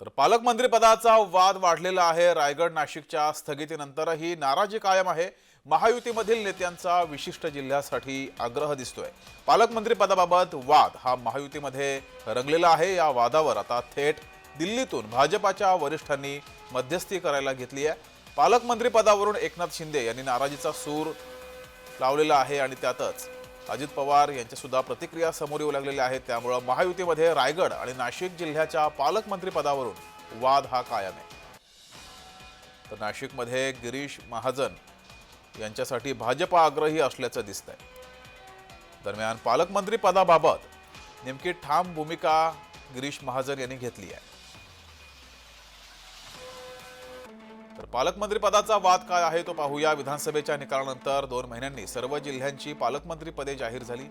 तर पालकमंत्रीपदाचा वाद वाढलेला आहे. रायगड नाशिकच्या स्थगितीनंतरही नाराजी कायम आहे. महायुतीमधील नेत्यांचा विशिष्ट जिल्ह्यासाठी आग्रह दिसतोय. पालकमंत्रीपदाबाबत वाद हा महायुतीमध्ये रंगलेला आहे. या वादावर आता थेट दिल्लीतून भाजपाच्या वरिष्ठांनी मध्यस्थी करायला घेतली आहे. पालकमंत्रीपदावरून एकनाथ शिंदे यांनी नाराजीचा सूर लावलेला आहे आणि त्यातच अजित पवार यांच्या सुद्धा प्रतिक्रिया समोर येऊ लागलेल्या आहेत. त्यामुळं महायुतीमध्ये रायगड आणि नाशिक जिल्ह्याच्या पालकमंत्रीपदावरून वाद हा कायम आहे. तर नाशिकमध्ये गिरीश महाजन यांच्यासाठी भाजपा आग्रही असल्याचं दिसतंय. दरम्यान पालकमंत्री पदाबाबत नेमकी ठाम भूमिका गिरीश महाजन यांनी घेतली आहे. तर पालकमंत्री पदाचा वाद काय आहे तो पाहूया. विधानसभेच्या निकालानंतर दोन महिन्यांनी सर्व जिल्ह्यांची पालकमंत्री पदे जाहीर झाली.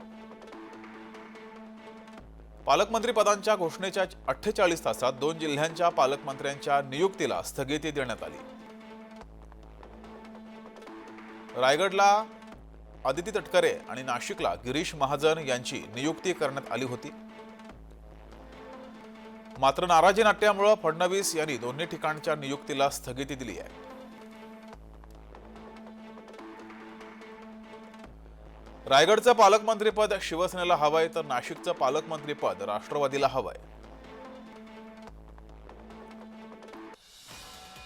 पालकमंत्री पदांच्या घोषणेच्या अठ्ठेचाळीस तासात दोन जिल्ह्यांच्या पालकमंत्र्यांच्या नियुक्तीला स्थगिती देण्यात आली. रायगडला आदिती तटकरे आणि नाशिकला गिरीश महाजन यांची नियुक्ती करण्यात आली होती. मात्र नाराजी नाट्यामुळे फडणवीस यांनी दोन्ही ठिकाणच्या नियुक्तीला स्थगिती दिली आहे. रायगडचं पालकमंत्रीपद शिवसेनेला हवंय तर नाशिकचं पालकमंत्रीपद राष्ट्रवादीला हवंय.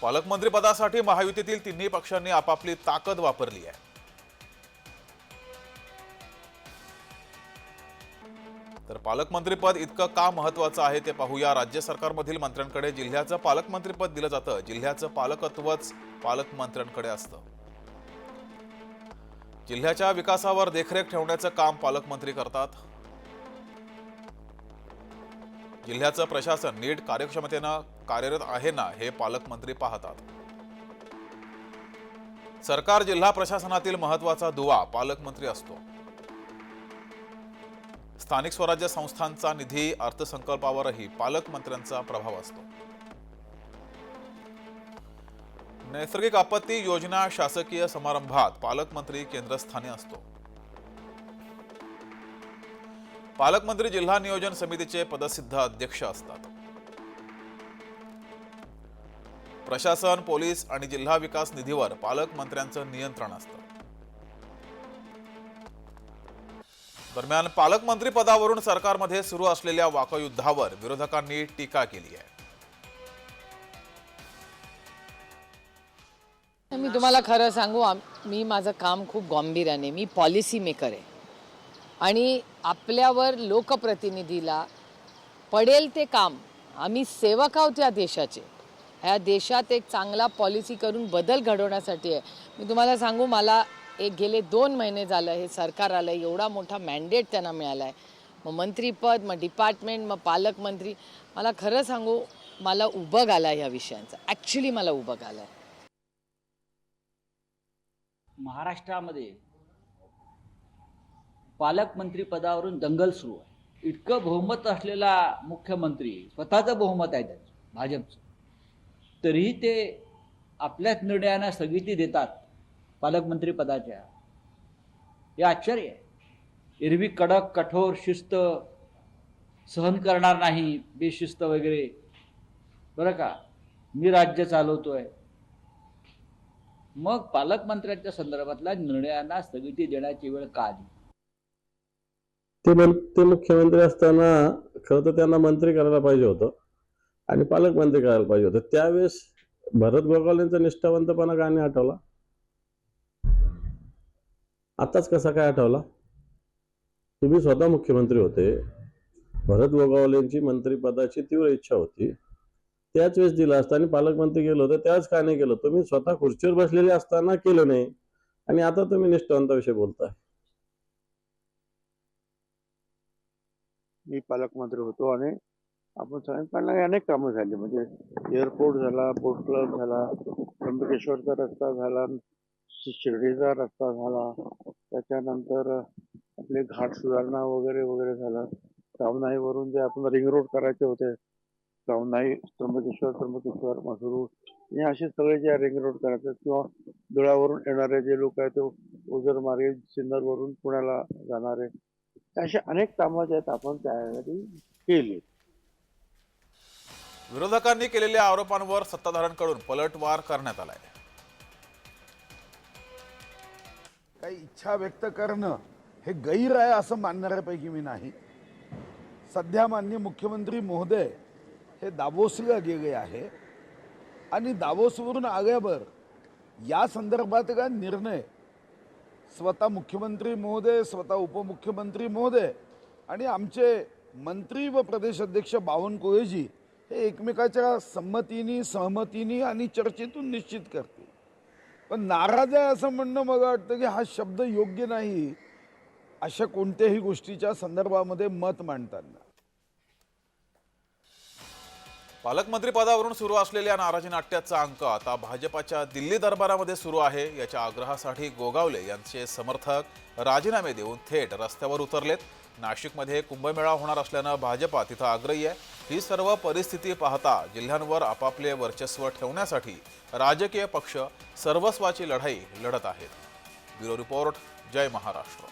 पालकमंत्रीपदासाठी महायुतीतील तिन्ही पक्षांनी आपापली ताकद वापरली आहे. तर पालकमंत्रीपद इतकं का महत्वाचं आहे ते पाहूया. राज्य सरकारमधील मंत्र्यांकडे जिल्ह्याचं पालकमंत्रीपद दिलं जातं. जिल्ह्याचं पालकत्वच पालकमंत्र्यांकडे असतं. जिल्ह्याच्या विकासावर देखरेख ठेवण्याचं काम पालकमंत्री करतात. जिल्ह्याचं प्रशासन नीट कार्यक्षमतेनं कार्यरत आहे ना हे पालकमंत्री पाहतात. सरकार जिल्हा प्रशासनातील महत्त्वाचा दुवा पालकमंत्री असतो. स्थानिक स्वराज्य संस्थांचा निधी अर्थसंकल्पावरही पालकमंत्र्यांचा प्रभाव असतो. नैसर्गिक आपत्ती योजना शासकीय समारंभात पालकमंत्री केंद्रस्थानी असतो. पालकमंत्री जिल्हा नियोजन समितीचे पदसिद्ध अध्यक्ष असतात. प्रशासन पोलीस आणि जिल्हा विकास निधीवर पालकमंत्र्यांचं नियंत्रण असतं. दरम्यान पालकमंत्री पदावरून सरकारमध्ये सुरू असलेल्या वाकयुद्धावर विरोधकांनी टीका केली आहे. मी तुम्हाला खरं सांगू आम- मी माझं काम खूप गांभीर्याने मी पॉलिसी मेकर आहे. आणि आपल्यावर लोकप्रतिनिधीला पडेल ते काम आम्ही सेवक आहोत या देशाचे. ह्या देशात एक चांगला पॉलिसी करून बदल घडवण्यासाठी आहे. मी तुम्हाला सांगू मला एक गेले दोन महिने झालं हे सरकार आलं एवढा मोठा मॅन्डेट त्यांना मिळाला आहे मग मंत्रीपद मग डिपार्टमेंट मग पालकमंत्री. मला खरं सांगू मला उभं आला ह्या विषयांचा. ॲक्च्युली मला उभं आलं महाराष्ट्रामध्ये पालकमंत्री पदावरून दंगल सुरू आहे. इतकं बहुमत असलेला मुख्यमंत्री स्वतःचं बहुमत आहे त्याचं भाजपचं. तरीही ते आपल्याच निर्णयांना स्थगिती देतात. पालकमंत्री पदाच्या हे आश्चर्य आहे. एरवी कडक कठोर शिस्त सहन करणार नाही बेशिस्त वगैरे. बरं का? मी राज्य चालवतोय. मग पालकमंत्र्यांच्या संदर्भातल्या निर्णयांना स्थगिती देण्याची वेळ का आली? ते ते मुख्यमंत्री असताना खरं तर त्यांना मंत्री करायला पाहिजे होतं आणि पालकमंत्री करायला पाहिजे होतं. त्यावेळेस भरत गोगावलेंचा निष्ठावंतपणा का नाही आठवला आताच कसा काय आठवला? तुम्ही स्वतः मुख्यमंत्री होते. भरत गोगावलेंची मंत्रीपदाची तीव्र इच्छा होती. त्याच वेळेस दिला असता आणि पालकमंत्री गेलो होतं त्याच का नाही केलं तुम्ही स्वतः खुर्चीवर बसलेले असताना केलं नाही. आणि आता तुम्ही निष्ठावंताविषयी बोलताय. मी पालकमंत्री होतो आणि आपण सगळ्यांकडनं अनेक कामं झाली. म्हणजे एअरपोर्ट झाला बोट क्लब झाला त्र्यंबकेश्वरचा रस्ता झाला शिर्डीचा रस्ता झाला. त्याच्यानंतर आपले घाट सुधारणा वगैरे वगैरे झाला. सावनाईवरून जे आपण रिंग रोड करायचे होते सावनाई त्र्यंबकेश्वर त्र्यंबकेश्वर मसुरू हे असे सगळे जे रिंग रोड करायचे किंवा धुळ्यावरून येणारे जे लोक आहेत ते ओझर मार्गे सिन्नरवरून पुण्याला जाणारे असे अनेक कामं जे आहेत आपण त्यासाठी केली. विरोधकांनी केलेल्या आरोपांवर सत्ताधाऱ्यांकडून पलटवार करण्यात आलाय. इच्छा व्यक्त करणं हे गैर आहे असं मानणाऱ्यापैकी मी नाही. सध्या मान्य मुख्यमंत्री महोदय हे दावोसला गेले आहे आणि दावोसवरून आल्यावर या संदर्भात का निर्णय स्वतः मुख्यमंत्री महोदय स्वतः उपमुख्यमंत्री महोदय आणि आमचे मंत्री व प्रदेश अध्यक्ष बावनकुळेजी हे एकमेकाच्या संमतीनी सहमतीनी आणि चर्चेतून निश्चित करतील. पण नाराज आहे असं म्हणणं मला वाटतं की हा शब्द योग्य नाही अशा कोणत्याही गोष्टीच्या संदर्भामध्ये मत मांडताना. पालकमंत्रीपदावरून सुरू असलेल्या नाराजी नाट्याचा अंक आता भाजपाच्या दिल्ली दरबारामध्ये सुरू आहे. याच्या आग्रहासाठी गोगावले यांचे समर्थक राजीनामे देऊन थेट रस्त्यावर उतरलेत. नाशिकमध्ये कुंभमेळा होणार असल्यानं भाजपा तिथं आग्रही आहे. ही सर्व परिस्थिती पाहता जिल्ह्यांवर आपापले वर्चस्व ठेवण्यासाठी राजकीय पक्ष सर्वस्वाची लढाई लढत आहेत. ब्युरो रिपोर्ट जय महाराष्ट्र.